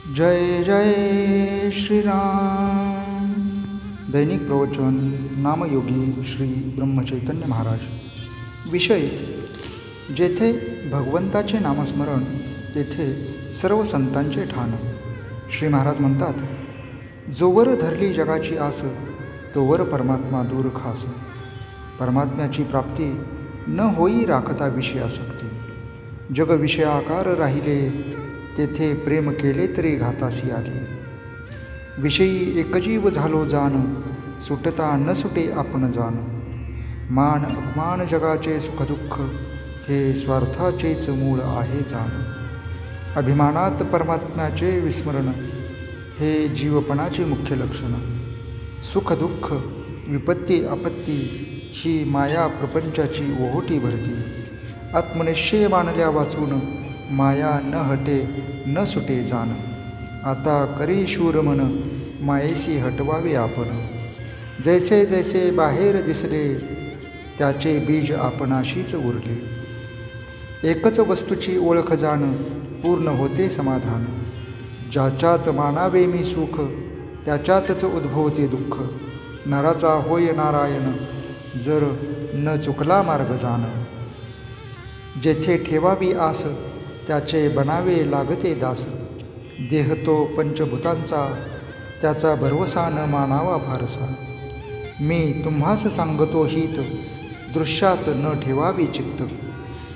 जय जय श्रीराम। दैनिक प्रवचन नामयोगी श्री ब्रह्मचैतन्य महाराज। विषय जेथे भगवंताचे नामस्मरण तेथे सर्व संतांचे ठाण। श्री महाराज म्हणतात जोवर धरली जगाची आस तोवर परमात्मा दूर खास। परमात्म्याची प्राप्ती न होई राखता विषय आसक्ती जग विषयाकार राहिले तेथे प्रेम केले तरी घातासी आले. विषयी एकजीव झालो जाण सुटता न सुटे आपण जाण. मान अपमान जगाचे सुखदुःख हे स्वार्थाचेच मूळ आहे जाण. अभिमानात परमात्म्याचे विस्मरण हे जीवपणाचे मुख्य लक्षण. सुखदुःख विपत्ती आपत्ती ही माया प्रपंचाची ओहोटी भरती. आत्मनिश्चय मानल्या वाचून माया न हटे न सुटे जाण. आता करी शूर मन मायेशी हटवावे आपण. जैसे जैसे बाहेर दिसले त्याचे बीज आपणाशीच उरले. एकच वस्तूची ओळख जाण पूर्ण होते समाधान. ज्याच्यात मानावे मी सुख त्याच्यातच उद्भवते दुःख. नराचा होय नारायण जर न चुकला मार्ग जाण. जेथे ठेवावी आस त्याचे बनावे लागते दास. देह तो पंचभूतांचा त्याचा भरवसा न मानावा फारसा. मी तुम्हास सांगतो हित दृश्यात न ठेवावी चित्त.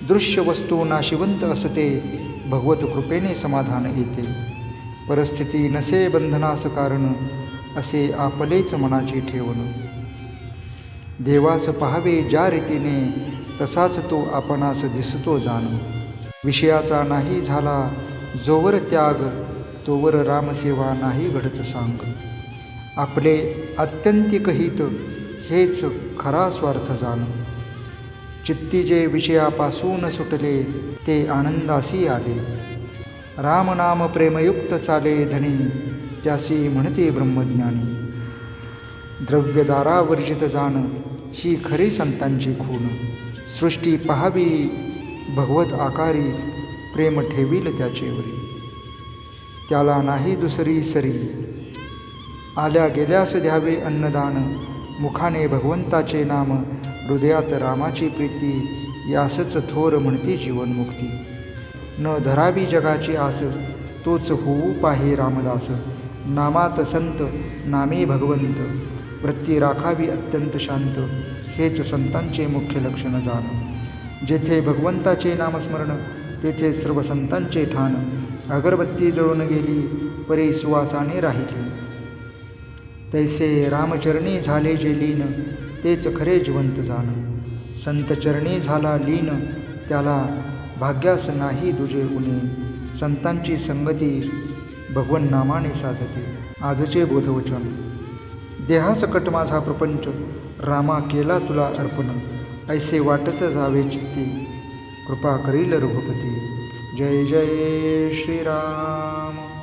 दृश्य वस्तू नाशिवंत असते भगवत कृपेने समाधान येते. परिस्थिती नसे बंधनास कारण असे आपलेच मनाची ठेवण. देवास पहावे ज्या रीतीने तसाच तो आपणास दिसतो जाण. विषयाचा नाही झाला जोवर त्याग तोवर रामसेवा नाही घडत सांग. आपले अत्यंतिक हित हेच खरा स्वार्थ जाण. चित्ती जे विषयापासून सुटले ते आनंदासी आले. रामनाम प्रेमयुक्त चाले धनी त्यासी म्हणते ब्रह्मज्ञानी. द्रव्यदारावर्जित जाण ही खरी संतांची खून सृष्टी पहावी भगवत आकारी प्रेम ठेवील त्याचेवरी त्याला नाही दुसरी सरी. आल्या गेल्यास द्यावे अन्नदान. मुखाने भगवंताचे नाम. हृदयात रामाची प्रीती. यासच थोर म्हणते जीवनमुक्ती. न धरावी जगाची आस. तोच होऊ पाहे रामदास. नामात संत नामे भगवंत. वृत्ती राखावी अत्यंत शांत. हेच संतांचे मुख्य लक्षण जाण. जेथे भगवंताचे नामस्मरण तेथे सर्व संतांचे ठाण. अगरबत्ती जळून गेली परी सुवासाने राहिली. तैसे रामचरणी झाले जे लीन तेच खरे जिवंत जाण. संतचरणी झाला लीन त्याला भाग्यास नाही दुजे उणे. संतांची संगती भगवन नामाने साधते. आजचे बोधवचन. देहासकट माझा प्रपंच रामा केला तुला अर्पण. ऐसे वाटत जावे चित्ती। कृपा करील रघुपती। जय जय श्रीराम।